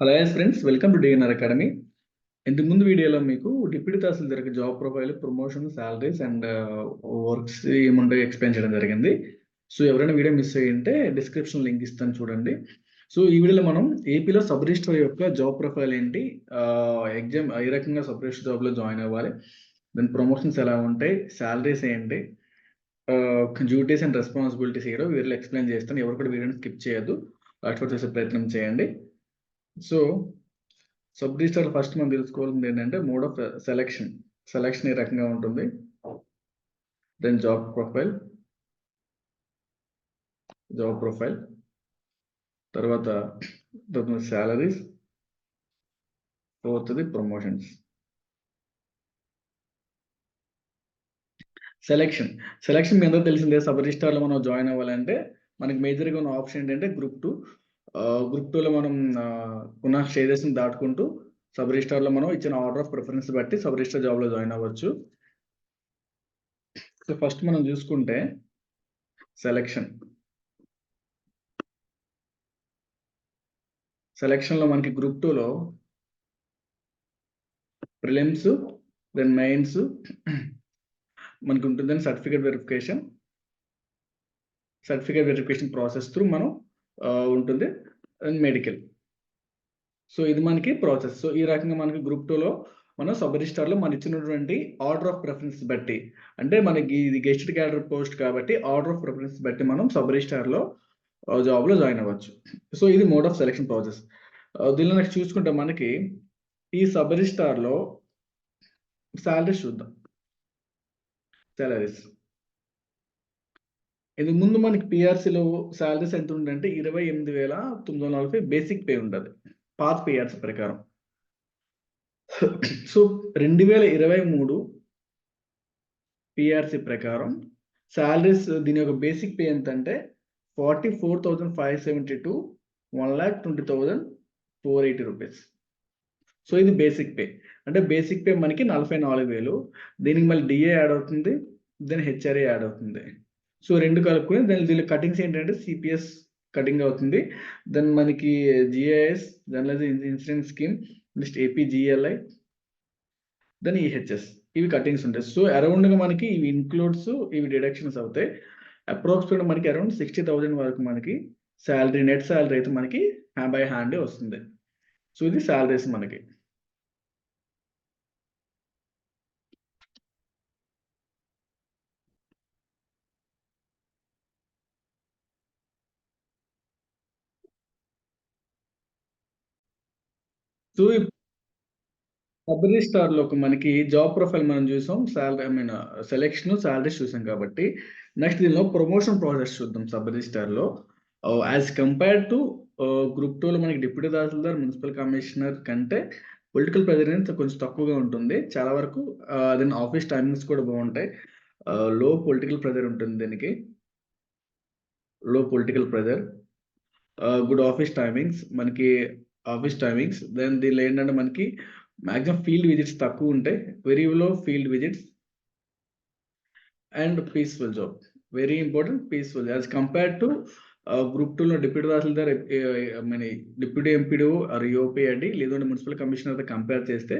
Hello yes friends welcome to DNR academy ఇంతకు ముందు వీడియోలో మీకు deputy tahsildar job profile promotion salaries and works ఏముంటాయి ఎక్స్ప్లెయిన్ చేయడం జరిగింది. సో ఎవరైనా వీడియో మిస్ అయ్యింటే డిస్క్రిప్షన్ లింక్ ఇస్తాను చూడండి. సో ఈ వీడియోలో మనం ఏపీలో సబ్ రిజిస్టర్ యొక్క జాబ్ ప్రొఫైల్ ఏంటి uh, ఎగ్జామ్ ఏ రకంగా సబ్ రిజిస్టర్ జాబ్లో జాయిన్ అవ్వాలి దాని ప్రమోషన్స్ ఎలా ఉంటాయి సాలరీస్ ఏంటి డ్యూటీస్ అండ్ రెస్పాన్సిబిలిటీస్ ఏడో వీరిలో ఎక్స్ప్లెయిన్ చేస్తాను. ఎవరు కూడా వీడియోని స్కిప్ చేయొద్దు. లాస్ట్ చేసే ప్రయత్నం చేయండి. సో సబ్ రిజిస్టర్ ఫస్ట్ మనం తెలుసుకోవాల్సింది ఏంటంటే మోడ్ ఆఫ్ సెలెక్షన్ సెలెక్షన్ ఏ రకంగా ఉంటుంది. Then job profile job profile తర్వాత శాలరీస్ ఫోర్త్ది ప్రమోషన్స్ సెలెక్షన్ సెలెక్షన్ మీ అందరూ తెలిసిందే సబ్ రిజిస్టార్లో మనం జాయిన్ అవ్వాలంటే మనకి మేజర్గా ఉన్న ఆప్షన్ ఏంటంటే గ్రూప్ టూ గ్రూప్ టూలో మనం పునః స్టేజెస్ని దాటుకుంటూ సబ్ రిజిస్టార్లో మనం ఇచ్చిన ఆర్డర్ ఆఫ్ ప్రిఫరెన్స్ బట్టి సబ్ రిజిస్టర్ జాబ్లో జాయిన్ అవ్వచ్చు. సో ఫస్ట్ మనం చూసుకుంటే సెలెక్షన్ సెలెక్షన్లో మనకి గ్రూప్ టూలో ప్రిలిమ్స్ దెన్ మెయిన్స్ మనకి ఉంటుందని certificate verification certificate verification process through మనం ఉంటుంది. And medical. సో ఇది మనకి ప్రాసెస్. సో ఈ రకంగా మనకి గ్రూప్ టూలో మనం సబ్ రిజిస్టార్లో మన ఇచ్చినటువంటి ఆర్డర్ ఆఫ్ ప్రిఫరెన్స్ బట్టి అంటే మనకి ఇది గెస్ట్ క్యాడర్ పోస్ట్ కాబట్టి ఆర్డర్ ఆఫ్ ప్రిఫరెన్స్ బట్టి మనం సబ్ రిజిస్టార్లో జాబ్లో జాయిన్ అవ్వచ్చు. సో ఇది మోడ్ ఆఫ్ సెలెక్షన్ ప్రాసెస్. దీనిలో నెక్స్ట్ చూసుకుంటే మనకి ఈ సబ్ రిజిస్టార్లో శాలరీస్ చూద్దాం. శాలరీస్ ఇది ముందు మనకి పిఆర్సీలో శాలరీస్ ఎంత ఉందంటే ఇరవై ఎనిమిది వేల తొమ్మిది వందల నలభై బేసిక్ పే ఉంటుంది. పాత పిఆర్సీ ప్రకారం. సో రెండు వేల ఇరవై మూడు పిఆర్సీ ప్రకారం శాలరీస్ దీని యొక్క బేసిక్ పే ఎంత అంటే forty four thousand five seventy two one lakh twenty thousand four eighty rupees so ఇది బేసిక్ పే అంటే బేసిక్ పే మనకి నలభై నాలుగు వేలు. దీనికి మళ్ళీ డిఏ యాడ్ అవుతుంది దెన్ హెచ్ఆర్ఏ యాడ్ అవుతుంది. సో రెండు కలుపుకొని దాని దీనిలో కటింగ్స్ ఏంటంటే సిపిఎస్ కటింగ్ అవుతుంది. దెన్ మనకి జిఐఎస్ దానిలో insurance scheme next APGLI then EHS ఇవి కటింగ్స్ ఉంటాయి. సో అరౌండ్గా మనకి ఇవి ఇన్క్లూడ్స్ ఇవి డిడక్షన్స్ అవుతాయి. అప్రాక్సిమేట్ మనకి అరౌండ్ సిక్స్టీ థౌజండ్ వరకు మనకి శాలరీ నెట్ శాలరీ అయితే మనకి బై హ్యాండే వస్తుంది. సో ఇది శాలరీస్ మనకి. సో స్టార్లో మనకి జాబ్ ప్రొఫైల్ మనం చూసాం salary I mean selection salaries చూసాం కాబట్టి. నెక్స్ట్ దీనిలో ప్రమోషన్ ప్రాసెస్ చూద్దాం స్టార్లో యాజ్ కంపేర్ టు గ్రూప్ టూలో మనకి డిప్యూటీ తహసీల్దార్ మున్సిపల్ కమిషనర్ కంటే పొలిటికల్ ప్రెజర్ అనేది కొంచెం తక్కువగా ఉంటుంది. చాలా వరకు దెన్ ఆఫీస్ టైమింగ్స్ కూడా బాగుంటాయి. లో పొలిటికల్ ప్రెజర్ ఉంటుంది దీనికి. Low political pressure. Good office timings. మనకి ఆఫీస్ టైమింగ్స్ దెన్ దీనిలో ఏంటంటే మనకి మ్యాక్సిమం ఫీల్డ్ విజిట్స్ తక్కువ ఉంటాయి very uh, low field visits and peaceful job very important peaceful as compare to group టూలో డిప్యూటీ తహసీల్దార్ మన డిప్యూటీ ఎంపీడీఓ ఆర్ యూపీఐడి లేదంటే municipal కమిషనర్తో కంపేర్ చేస్తే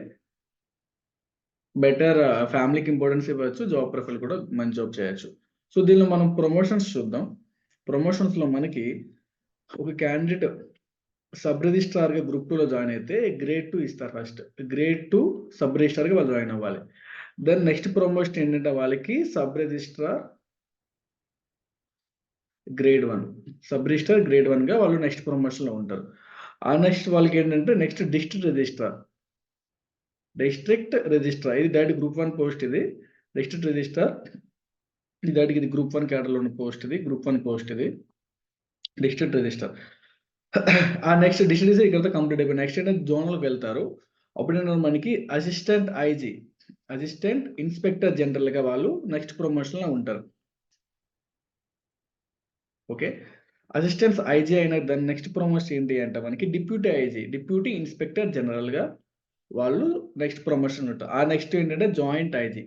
బెటర్ ఫ్యామిలీకి ఇంపార్టెన్స్ ఇవ్వచ్చు జాబ్ ప్రొఫైల్ కూడా మంచి జాబ్ చేయొచ్చు. సో దీనిలో మనం ప్రమోషన్స్ చూద్దాం. ప్రమోషన్స్లో మనకి ఒక క్యాండిడేట్ సబ్ రిజిస్ట్రార్గా గ్రూప్ టూలో జాయిన్ అయితే గ్రేడ్ టూ ఇస్తారు ఫస్ట్ గ్రేడ్ టూ సబ్ రిజిస్ట్రార్గా వాళ్ళు జాయిన్ అవ్వాలి. దెన్ నెక్స్ట్ ప్రమోషన్ ఏంటంటే వాళ్ళకి sub registrar grade one sub registrar grade వన్గా వాళ్ళు నెక్స్ట్ ప్రమోషన్లో ఉంటారు. ఆ నెక్స్ట్ వాళ్ళకి ఏంటంటే next district registrar district registrar ఇది డైరెక్ట్ గ్రూప్ వన్ పోస్ట్ ఇది. డిస్ట్రిక్ట్ రిజిస్ట్రార్ ఇది డైరెక్ట్ ఇది గ్రూప్ వన్ క్యాడర్లో ఉన్న పోస్ట్ ఇది. గ్రూప్ వన్ పోస్ట్ ఇది. డిస్ట్రిక్ట్ రిజిస్టర్ ఆ నెక్స్ట్ డిస్ట్రిక్ట్ ఇక్కడతో కంప్లీట్ అయిపోయి నెక్స్ట్ ఏంటంటే జోన్లోకి వెళ్తారు. అప్పుడు మనకి అసిస్టెంట్ ఐజీ అసిస్టెంట్ ఇన్స్పెక్టర్ జనరల్గా వాళ్ళు నెక్స్ట్ ప్రమోషన్లో ఉంటారు. ఓకే అసిస్టెంట్స్ ఐజీ అయిన దాని నెక్స్ట్ ప్రమోషన్ ఏంటి అంటే మనకి డిప్యూటీ ఐజీ డిప్యూటీ ఇన్స్పెక్టర్ జనరల్గా వాళ్ళు నెక్స్ట్ ప్రమోషన్ ఉంటారు. ఆ నెక్స్ట్ ఏంటంటే joint IG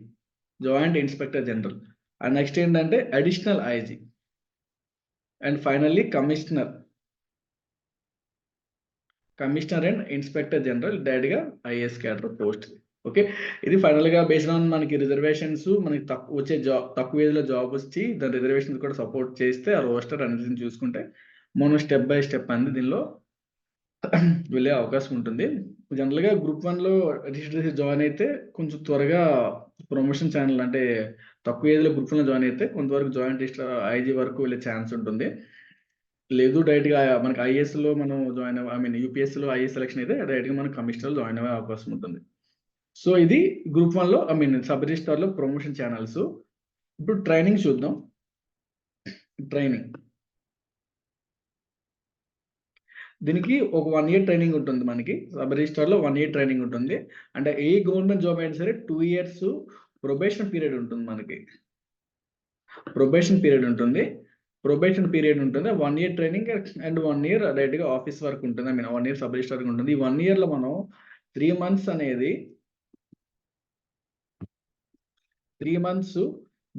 joint inspector general ఆ నెక్స్ట్ ఏంటంటే additional IG and finally commissioner commissioner and inspector general డైరెక్ట్గా ఐఏఎస్ క్యాడర్ పోస్ట్. ఓకే? ఇది ఫైనల్గా బేస్డ్ ఆన్ మనకి రిజర్వేషన్స్ మనకి తక్కువ వచ్చే జాబ్ తక్కువ ఏజ్లో జాబ్ వచ్చి దాని రిజర్వేషన్స్ కూడా సపోర్ట్ చేస్తే ఆ రోస్టర్ అన్నిటిని చూసుకుంటే మనం స్టెప్ బై స్టెప్ అనేది దీనిలో వెళ్ళే అవకాశం ఉంటుంది. జనరల్గా గ్రూప్ వన్లో రిజిస్టర్ జాయిన్ అయితే కొంచెం త్వరగా ప్రమోషన్ ఛానల్ అంటే తక్కువ ఏజ్లో గ్రూప్ వన్లో జాయిన్ అయితే కొంతవరకు జాయింట్ రిజిస్టర్ ఐజీ వరకు వెళ్ళే ఛాన్స్ ఉంటుంది. లేదు డైరెక్ట్గా మనకి ఐఏఎస్లో మనం జాయిన్ ఐ మీన్ యూపీఎస్లో ఐఏఎస్ సెలక్షన్ అయితే డైరెక్ట్గా మనం కమిషనర్ జాయిన్ అయ్యే అవకాశం ఉంటుంది. సో ఇది గ్రూప్ వన్లో ఐ మీన్ సబ్ రిజిస్టార్లో ప్రమోషన్ ఛానల్స్. ఇప్పుడు ట్రైనింగ్ చూద్దాం. ట్రైనింగ్. దీనికి ఒక వన్ ఇయర్ ట్రైనింగ్ ఉంటుంది మనకి. సబ్ రిజిస్టార్లో వన్ ఇయర్ ట్రైనింగ్ ఉంటుంది. అంటే ఏ గవర్నమెంట్ జాబ్ అయినా సరే టూ ఇయర్స్ ప్రొబేషన్ పీరియడ్ ఉంటుంది మనకి. ప్రొబేషన్ పీరియడ్ ఉంటుంది. ప్రొబేషన్ పీరియడ్ ఉంటుంది. One year training and one year డైరెక్ట్గా ఆఫీస్ వర్క్ ఉంటుంది. I mean one year sub వరకు ఉంటుంది. ఈ వన్ ఇయర్లో మనం త్రీ మంత్స్ అనేది త్రీ మంత్స్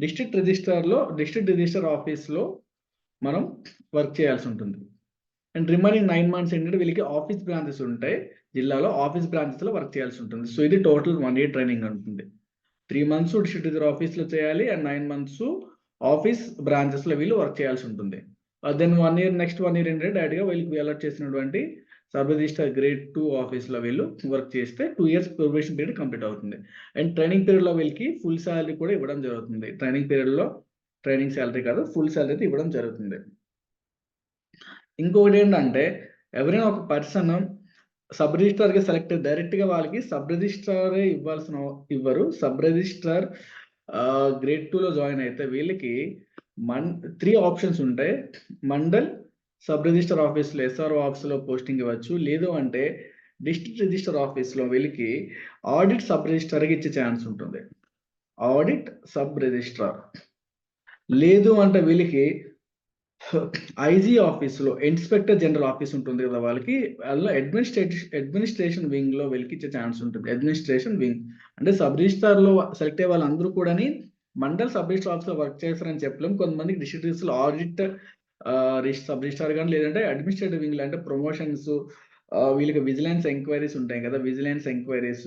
డిస్ట్రిక్ట్ రిజిస్టర్లో డిస్ట్రిక్ట్ రిజిస్టర్ ఆఫీస్లో మనం వర్క్ చేయాల్సి ఉంటుంది. అండ్ రిమైనింగ్ నైన్ మంత్స్ ఏంటంటే వీళ్ళకి ఆఫీస్ బ్రాంచెస్ ఉంటాయి. జిల్లాలో ఆఫీస్ బ్రాంచెస్లో వర్క్ చేయాల్సి ఉంటుంది. సో ఇది టోటల్ వన్ ఇయర్ ట్రైనింగ్ ఉంటుంది త్రీ మంత్స్ డిస్ట్రిక్ట్ రిజిస్టర్ ఆఫీస్లో చేయాలి అండ్ నైన్ మంత్స్ ఆఫీస్ బ్రాంచెస్లో వీళ్ళు వర్క్ చేయాల్సి ఉంటుంది. Then one year next one year ఏంటంటే డైరెక్ట్గా వీళ్ళకి అలర్ట్ చేసినటువంటి సబ్ రిజిస్టర్ గ్రేడ్ టూ ఆఫీస్లో వీళ్ళు వర్క్ చేస్తే two years probation period complete అవుతుంది. అండ్ ట్రైనింగ్ పీరియడ్లో వీళ్ళకి ఫుల్ శాలరీ కూడా ఇవ్వడం జరుగుతుంది. ట్రైనింగ్ పీరియడ్లో ట్రైనింగ్ శాలరీ కాదు ఫుల్ శాలరీ అయితే ఇవ్వడం జరుగుతుంది. ఇంకొకటి ఏంటంటే ఎవరైనా ఒక పర్సన్ సబ్ రిజిస్టర్గా సెలెక్ట్ డైరెక్ట్గా వాళ్ళకి సబ్ రిజిస్ట్రార్ ఇవ్వాల్సిన ఇవ్వరు. సబ్ రిజిస్ట్రార్ గ్రేడ్ టూలో జాయిన్ అయితే వీళ్ళకి మన్ త్రీ ఆప్షన్స్ ఉంటాయి. మండల్ సబ్ రిజిస్టర్ ఆఫీస్లో ఎస్ఆర్ ఎస్ఆర్ఓ లో పోస్టింగ్ ఇవ్వచ్చు. లేదు అంటే డిస్ట్రిక్ట్ రిజిస్టర్ ఆఫీస్లో వీళ్ళకి ఆడిట్ సబ్ రిజిస్టర్కి ఇచ్చే ఛాన్స్ ఉంటుంది. ఆడిట్ సబ్ రిజిస్ట్రార్ లేదు అంటే వీళ్ళకి ఐజీ ఆఫీసులో ఇన్స్పెక్టర్ జనరల్ ఆఫీస్ ఉంటుంది కదా వాళ్ళకి వాళ్ళ అడ్మినిస్ట్రేషన్ అడ్మినిస్ట్రేషన్ వింగ్లో వెలికిచ్చే ఛాన్స్ ఉంటుంది. Administration wing. అంటే సబ్ రిజిస్టార్లో సెలెక్ట్ అయ్యే వాళ్ళందరూ కూడా మండల్ సబ్ రిజిస్టర్ ఆఫీస్లో వర్క్ చేస్తారని చెప్పలేం. కొంతమంది district register audit sub registrar కానీ లేదంటే అడ్మినిస్ట్రేటివ్ వింగ్లు అంటే ప్రమోషన్స్ వీళ్ళకి విజిలెన్స్ ఎంక్వైరీస్ ఉంటాయి కదా. విజిలెన్స్ ఎంక్వైరీస్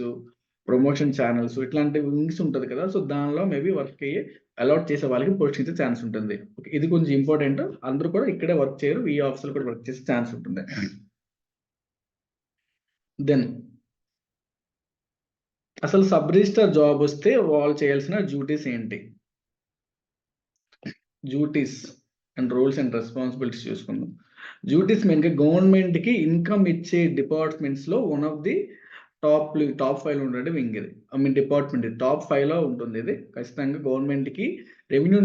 ప్రమోషన్ ఛానల్స్ ఇట్లాంటి వింగ్స్ ఉంటుంది కదా. సో దానిలో మేబీ వర్క్ అయ్యి అలాట్ చేసే వాళ్ళకి పోస్టింగ్ ఇచ్చే ఛాన్స్ ఉంటుంది. ఇది కొంచెం ఇంపార్టెంట్ అందరూ కూడా ఇక్కడే వర్క్ చేయరు ఈ ఆఫీస్ కూడా వర్క్ చేసే ఛాన్స్ ఉంటుంది. దెన్ అసలు సబ్ రిజిస్టర్ జాబ్ వస్తే వాళ్ళు చేయాల్సిన డ్యూటీస్ ఏంటి? Duties and roles and responsibilities చూసుకుందాం. డ్యూటీస్ మెయిన్గా గవర్నమెంట్కి ఇన్కమ్ ఇచ్చే డిపార్ట్మెంట్స్లో one of the top top ఫైవ్లో ఉండే వింగ్ ఇది ఐ మీన్ డిపార్ట్మెంట్ టాప్ ఫైవ్లో ఉంటుంది ఇది. ఖచ్చితంగా గవర్నమెంట్కి రెవెన్యూ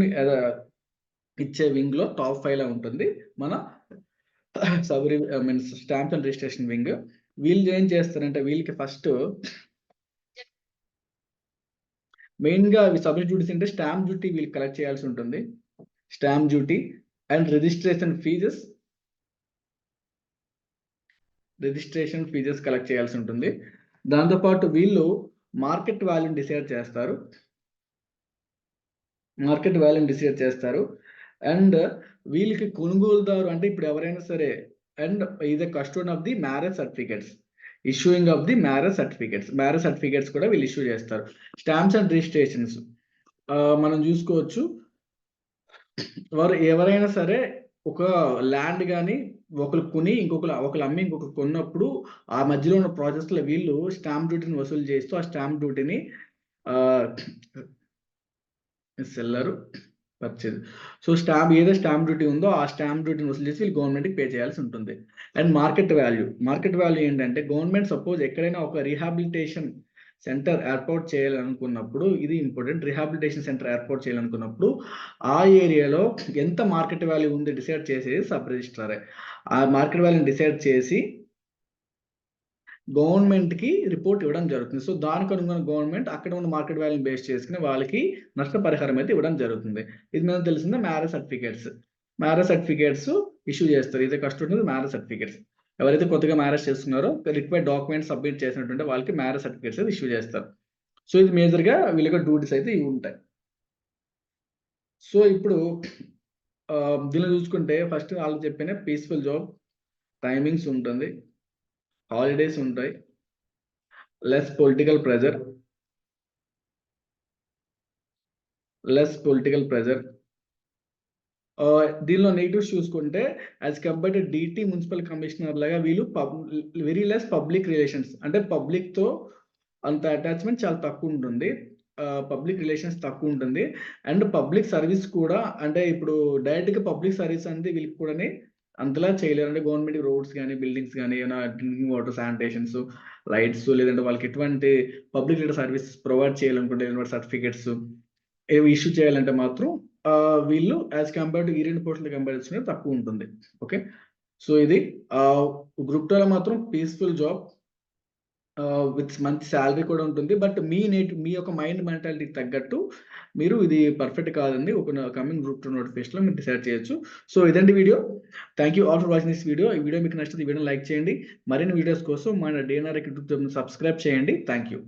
ఇచ్చే వింగ్లో టాప్ ఫైవ్లో ఉంటుంది. మన sub I mean stamps and registration wing. వీళ్ళు ఏం చేస్తారంటే వీళ్ళకి ఫస్ట్ మెయిన్గా సబ్ డ్యూటీస్ అంటే స్టాంప్ డ్యూటీ వీళ్ళు కలెక్ట్ చేయాల్సి ఉంటుంది. Stamp duty and registration fees. Registration fees collect చేయాల్సి ఉంటుంది. దాంతోపాటు వీళ్ళు మార్కెట్ వాల్యూని డిసైడ్ చేస్తారు. మార్కెట్ వాల్యూని డిసైడ్ చేస్తారు. అండ్ వీళ్ళకి కొనుగోలుదారు అంటే ఇప్పుడు ఎవరైనా సరే అండ్ ఇది కస్టోన్ of the marriage certificates issuing of the marriage certificates marriage certificates కూడా వీళ్ళు ఇష్యూ చేస్తారు. స్టాంప్స్ అండ్ రిజిస్ట్రేషన్స్ మనం చూసుకోవచ్చు. వారు ఎవరైనా సరే ఒక ల్యాండ్ కానీ ఒకరు కొని ఇంకొకరు ఒకరు అమ్మి ఇంకొకరు కొన్నప్పుడు ఆ మధ్యలో ఉన్న ప్రాజెక్ట్లో వీళ్ళు స్టాంప్ డ్యూటీని వసూలు చేస్తూ ఆ స్టాంప్ డ్యూటీని సెల్లరు పర్చేజ్ సో స్టాంప్ ఏదో స్టాంప్ డ్యూటీ ఉందో ఆ స్టాంప్ డ్యూటీని వసూలు చేసి వీళ్ళు గవర్నమెంట్కి పే చేయాల్సి ఉంటుంది. And market value market value ఏంటంటే గవర్నమెంట్ సపోజ్ ఎక్కడైనా ఒక రీహాబిలిటేషన్ సెంటర్ ఏర్పాటు చేయాలనుకున్నప్పుడు ఇది ఇంపార్టెంట్. రిహాబిలిటేషన్ సెంటర్ ఏర్పాటు చేయాలనుకున్నప్పుడు ఆ ఏరియాలో ఎంత మార్కెట్ వాల్యూ ఉంది డిసైడ్ చేసేది సబ్ రిజిస్ట్రారే. ఆ మార్కెట్ వాల్యూని డిసైడ్ చేసి గవర్నమెంట్కి రిపోర్ట్ ఇవ్వడం జరుగుతుంది. సో దానికి అనుగుణ గవర్నమెంట్ అక్కడ ఉన్న మార్కెట్ వాల్యూని బేస్ చేసుకుని వాళ్ళకి నష్టపరిహారం అయితే ఇవ్వడం జరుగుతుంది. ఇది మీద తెలిసిందే marriage certificates. Marriage certificates issue చేస్తారు. ఇది కష్టం మ్యారేజ్ సర్టిఫికేట్స్. ఎవరైతే కొత్తగా మ్యారేజ్ చేస్తున్నారో రిక్వైర్డ్ డాక్యుమెంట్ సబ్మిట్ చేసినటువంటి వాళ్ళకి మ్యారేజ్ సర్టిఫికేట్స్ అయితే ఇష్యూ చేస్తారు. సో ఇది మేజర్గా వీళ్ళకి డ్యూటీస్ అయితే ఇవి ఉంటాయి. సో ఇప్పుడు దీనిలో చూసుకుంటే ఫస్ట్ వాళ్ళు చెప్పిన పీస్ఫుల్ జాబ్ టైమింగ్స్ ఉంటుంది హాలిడేస్ ఉంటాయి less political pressure less political pressure దీనిలో నెగిటివ్స్ చూసుకుంటే as compare to DT municipal commissioner లాగా వీళ్ళు pub very less public relations అంటే పబ్లిక్తో అంత అటాచ్మెంట్ చాలా తక్కువ ఉంటుంది. పబ్లిక్ రిలేషన్స్ తక్కువ ఉంటుంది. అండ్ పబ్లిక్ సర్వీస్ కూడా అంటే ఇప్పుడు డైరెక్ట్గా పబ్లిక్ సర్వీస్ అనేది వీళ్ళకి కూడా అంతలా చేయలేరు. అంటే గవర్నమెంట్ రోడ్స్ కానీ బిల్డింగ్స్ కానీ ఏమైనా డ్రింకింగ్ వాటర్ శానిటేషన్స్ లైట్స్ లేదంటే వాళ్ళకి ఎటువంటి పబ్లిక్ లీడర్ సర్వీస్ ప్రొవైడ్ చేయాలనుకుంటే సర్టిఫికేట్స్ ఏవి ఇష్యూ చేయాలంటే మాత్రం వీళ్ళు యాజ్ కంపేర్ టు ఈ రెండు పోర్షన్ కంపేర్ చేసుకుంటే తక్కువ ఉంటుంది. ఓకే సో ఇది గ్రూప్ టూలో మాత్రం పీస్ఫుల్ జాబ్ విత్ మంచి శాలరీ కూడా ఉంటుంది. బట్ మీ నేట్ మీ యొక్క మైండ్ మెంటాలిటీకి తగ్గట్టు మీరు ఇది పర్ఫెక్ట్ కాదండి. ఒక కమింగ్ గ్రూప్ టూ నోటిఫికేషన్లో మీరు డిసైడ్ చేయొచ్చు. సో ఇదండి video. Thank you all for watching this video ఈ వీడియో మీకు నచ్చితే ఈ వీడియో లైక్ చేయండి. మరిన్ని వీడియోస్ కోసం మన డిఎన్ఆర్ యూట్యూబ్ సబ్స్క్రైబ్ చేయండి. Thank you